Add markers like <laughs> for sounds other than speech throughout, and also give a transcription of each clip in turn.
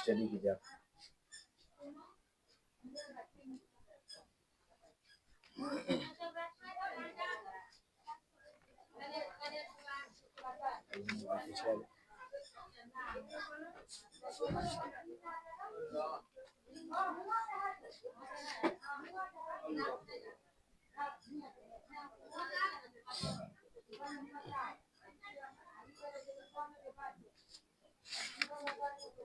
Study की जाए। <laughs>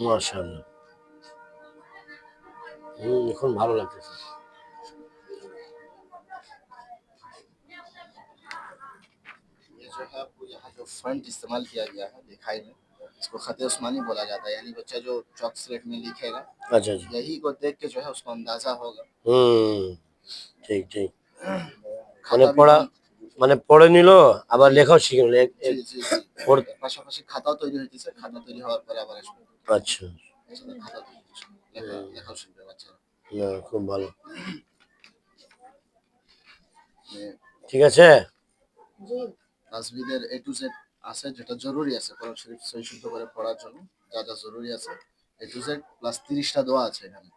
মাশাআল্লাহ হুম এখন ভালো লাগতেছে ये जो है आपको यहाँ जो फ्रंट इस्तेमाल किया गया है लिखाई में इसको खत उस्मानी बोला जाता है यानी बच्चा जो चौक स्लेट में लिखेगा আচ্ছা আচ্ছা यही को देख के जो है उसको अंदाजा होगा হুম ঠিক ঠিক মানে खाता भी পড়া बन- মানে পড়ে নিল আবার লেখাও শিখে নিল এক- জি এক- জি জি পড়- পাশাপাশি খাতাও তৈরি হইতেছে খাতা তৈরি হওয়ার পরে আবার আসবে আচ্ছা। বাচ্চারা না খুব ভালো। মানে ঠিক আছে? তাজবিদের এ টু জেড আছে যেটা জরুরি আছে কোরআন শরীফ সহি শুদ্ধ করে পড়ার জন্য যা যা জরুরি আছে। এ টু জেড প্লাস তিরিশটা দোয়া আছে এখানে।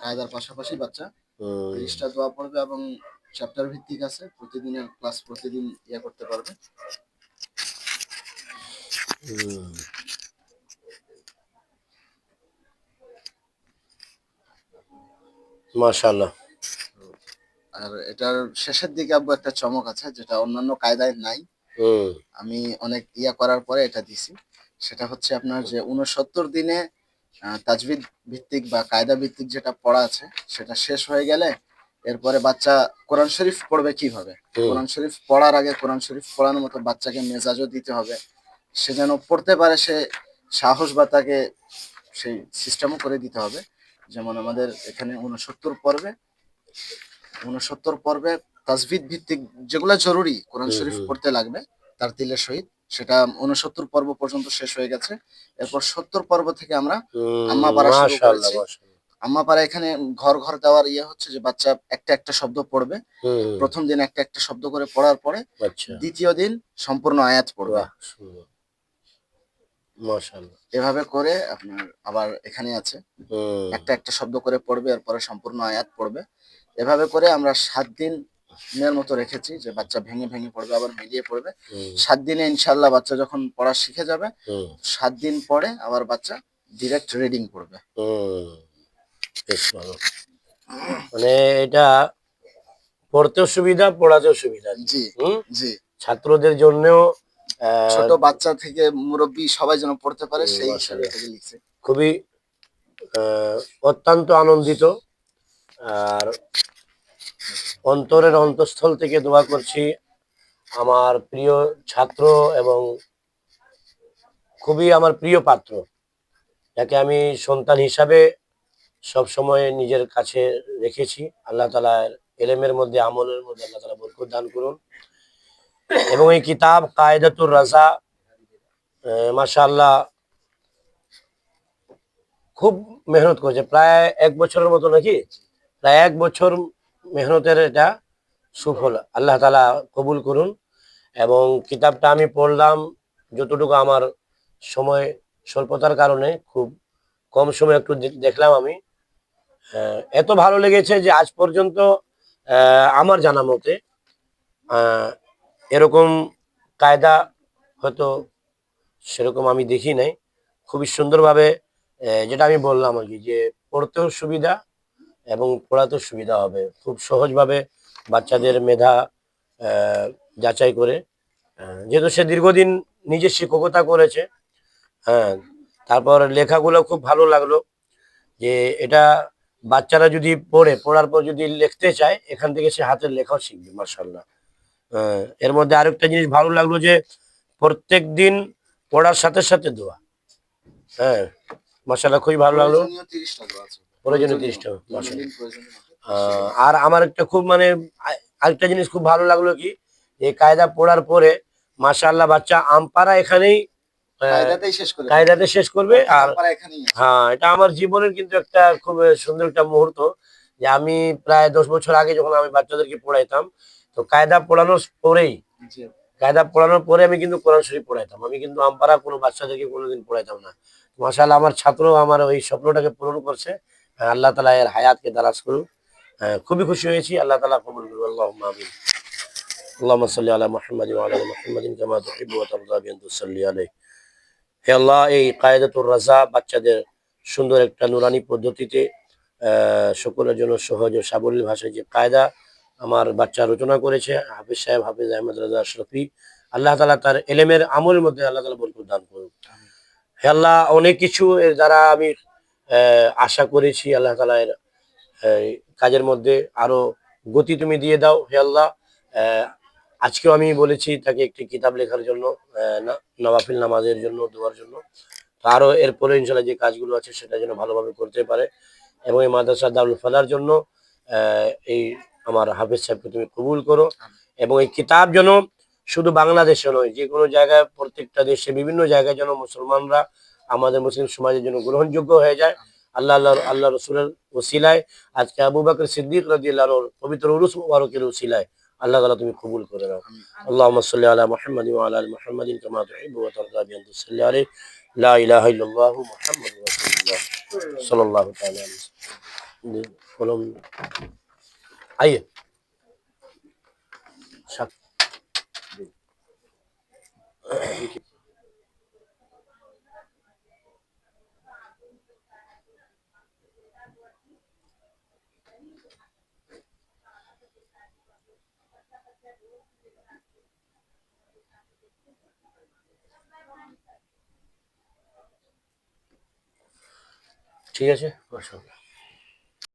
কায়দার পাশাপাশি বাচ্চা তিরিশটা দোয়া পড়বে এবং চ্যাপ্টার ভিত্তিক আছে প্রতিদিনের ক্লাস প্রতিদিন ইয়ে করতে পারবে। হুম। মাশাআল্লাহ। আর এটার শেষের দিকে আব্বু একটা চমক আছে যেটা অন্যান্য কায়দায় নাই। আমি অনেক ইয়া করার পরে এটা দিছি। সেটা হচ্ছে আপনার যে উনসত্তর দিনে তাজবিদ ভিত্তিক বা কায়দা ভিত্তিক যেটা পড়া আছে সেটা শেষ হয়ে গেলে এরপরে বাচ্চা কোরআন শরীফ পড়বে কীভাবে? কোরআন শরীফ পড়ার আগে কোরআন শরীফ পড়ানোর মতো বাচ্চাকে মেজাজও দিতে হবে। সে যেন পড়তে পারে সে সাহস বা তাকে সেই সিস্টেমও করে দিতে হবে। যেমন আমাদের এখানে উনসত্তর পর্বে উনসত্তর পর্বে তাজবিদ ভিত্তিক যেগুলো জরুরি কোরআন শরীফ। পড়তে লাগবে তার তিলের সহিত সেটা উনসত্তর পর্ব পর্যন্ত শেষ হয়ে গেছে। এরপর সত্তর পর্ব থেকে আমরা আম্মা পাড়া শুরু করেছি। মাশাআল্লাহ। আম্মাপাড়া এখানে ঘর ঘর দেওয়ার ইয়ে হচ্ছে যে বাচ্চা একটা একটা শব্দ পড়বে। প্রথম দিন একটা একটা শব্দ করে পড়ার পরে আচ্ছা। দ্বিতীয় দিন সম্পূর্ণ আয়াত পড়বে। মাশাআল্লাহ। এভাবে করে আপনার আবার এখানে আছে। একটা একটা শব্দ করে পড়বে এরপরে সম্পূর্ণ আয়াত পড়বে। এভাবে করে আমরা সাত দিন দিনের মতো রেখেছি যে বাচ্চা ভেঙে ভেঙে পড়বে আবার মিলিয়ে পড়বে। সাত দিনে ইনশাল্লাহ বাচ্চা যখন পড়া শিখে যাবে সাত দিন পরে আবার বাচ্চা ডিরেক্ট রিডিং পড়বে হুম। বেশ ভালো। মানে এটা পড়তেও সুবিধা পড়াতেও সুবিধা। জি জি। ছাত্রদের জন্যও ছোট বাচ্চা থেকে মুরব্বী সবাই যেন পড়তে পারে সেই হিসাবে লিখছে। খুবই অত্যন্ত আনন্দিত। আর অন্তরের অন্তঃস্থল থেকে দোয়া করছি আমার প্রিয় ছাত্র এবং খুবই আমার প্রিয় পাত্র যাকে আমি সন্তান হিসাবে সব সময় নিজের কাছে রেখেছি। আল্লাহ তালার এলেমের মধ্যে আমলের মধ্যে আল্লাহ তালা বরকত দান করুন। এবং এই কিতাব কায়দাতুর রাজা মাশাআল্লাহ, খুব মেহনত করেছে। প্রায় এক বছরের মতো নাকি? প্রায় এক বছর মেহনতের এটা সুফল আল্লাহ তালা কবুল করুন। এবং কিতাবটা আমি পড়লাম যতটুকু আমার সময় স্বল্পতার কারণে, খুব কম সময় একটু দেখলাম আমি। এত ভালো লেগেছে যে আজ পর্যন্ত আমার জানা মতে এরকম কায়দা হয়তো সেরকম আমি দেখি নাই। খুবই সুন্দরভাবে যেটা আমি বললাম আর কি, যে পড়তেও সুবিধা এবং পড়াতেও সুবিধা হবে। খুব সহজভাবে বাচ্চাদের মেধা যাচাই করে যেহেতু সে দীর্ঘদিন নিজে শিক্ষকতা করেছে হ্যাঁ তারপর লেখাগুলো খুব ভালো লাগল যে এটা বাচ্চারা যদি পড়ে, পড়ার পর যদি লিখতে চায়, এখান থেকে সে হাতের লেখাও শিখবে মার্শাল্লাহ এর মধ্যে আরেকটা জিনিস ভালো লাগল যে প্রত্যেক দিন পড়ার সাথে সাথে দোয়া। হ্যাঁ মার্শাল্লাহ খুবই ভালো লাগল। প্রয়োজনীয় তিরিশটা আর আমার একটা খুব মানে আরেকটা জিনিস খুব ভালো লাগল কি এই কায়দা পড়ার পরে মাশাআল্লাহ বাচ্চা আমপাড়া এখানেই কায়দাতে শেষ করবে আর। হ্যাঁ এটা আমার জীবনের কিন্তু একটা খুব সুন্দর একটা মুহূর্ত। যে আমি প্রায় দশ বছর আগে যখন আমি বাচ্চাদেরকে পড়াইতাম তো কায়দা পড়ানোর পরেই জি কায়দা পড়ানোর পরে আমি কিন্তু কোরআন শরীফ পড়াইতাম আমি কিন্তু আমপাড়া কোনো বাচ্চাদেরকে কোনোদিন পড়াইতাম না মাসাল্লাহ আমার ছাত্র আমার ওই স্বপ্নটাকে পূরণ করছে আহ, আল্লাহ তালা এর হায়াতকে দারাজ করুক আহ, খুবই খুশি হয়েছি আল্লাহ তালা কবুল করুন আল্লাহ আমিন اللهم صل على محمد وعلى ال محمد كما تحب وترضى بأن تصلي عليه হে আল্লাহ এই কায়দাতুর রাজা বাচ্চাদের সুন্দর একটা নুরানি পদ্ধতিতে আহ, সকলের জন্য সহজ ও সাবলীল ভাষায় যে কায়দা আমার বাচ্চা রচনা করেছে হাফিজ সাহেব হাফিজ আহমদ রাজা শরফি আল্লাহ তালা তার এলেমের আমলের মধ্যে আল্লাহ তালা বরকত দান করুন হে আল্লাহ অনেক কিছু এর দ্বারা আমি আশা করেছি আল্লাহ তালা এর কাজের মধ্যে আরও গতি তুমি দিয়ে দাও হে আল্লাহ। আজকেও আমি বলেছি তাকে একটি কিতাব লেখার জন্য আহ, না- নওয়াফিল নামাজের জন্য দেওয়ার জন্য। তো আরও এরপরে ইনশাল্লাহ যে কাজগুলো আছে সেটা যেন ভালোভাবে করতে পারে। এবং এই মাদ্রাসা দারুল ফাদার জন্য এই আমার হাফিজ সাহেবকে তুমি কবুল করো। এবং এই কিতাব যেন শুধু বাংলাদেশে নয় যে কোনো জায়গায় প্রত্যেকটা দেশে বিভিন্ন জায়গায় যেন মুসলমানরা আমাদের মুসলিম সমাজের জন্য গ্রহণযোগ্য হয়ে যায়। আল্লাহ আল্লাহ আল্লাহ রসুলের ওসিলায় আজকে আবু বাকর সিদ্দিক রাজিউল্লাহর পবিত্র উরুস মুবারকের ওসিলায় আল্লাহ তালা তুমি কবুল করে নাও। আল্লাহ সাল্লি আলা মোহাম্মদ আলা মোহাম্মদিন কামা তুহিব্বু ওয়া তারদা বিআন তুসাল্লি আলাইহি। লা ইলাহা ইল্লাল্লাহু মুহাম্মাদুর রাসূল Sallallahu teala aleyhi ve sellem. Şimdi kolum ayı. Şak. ঠিক আছে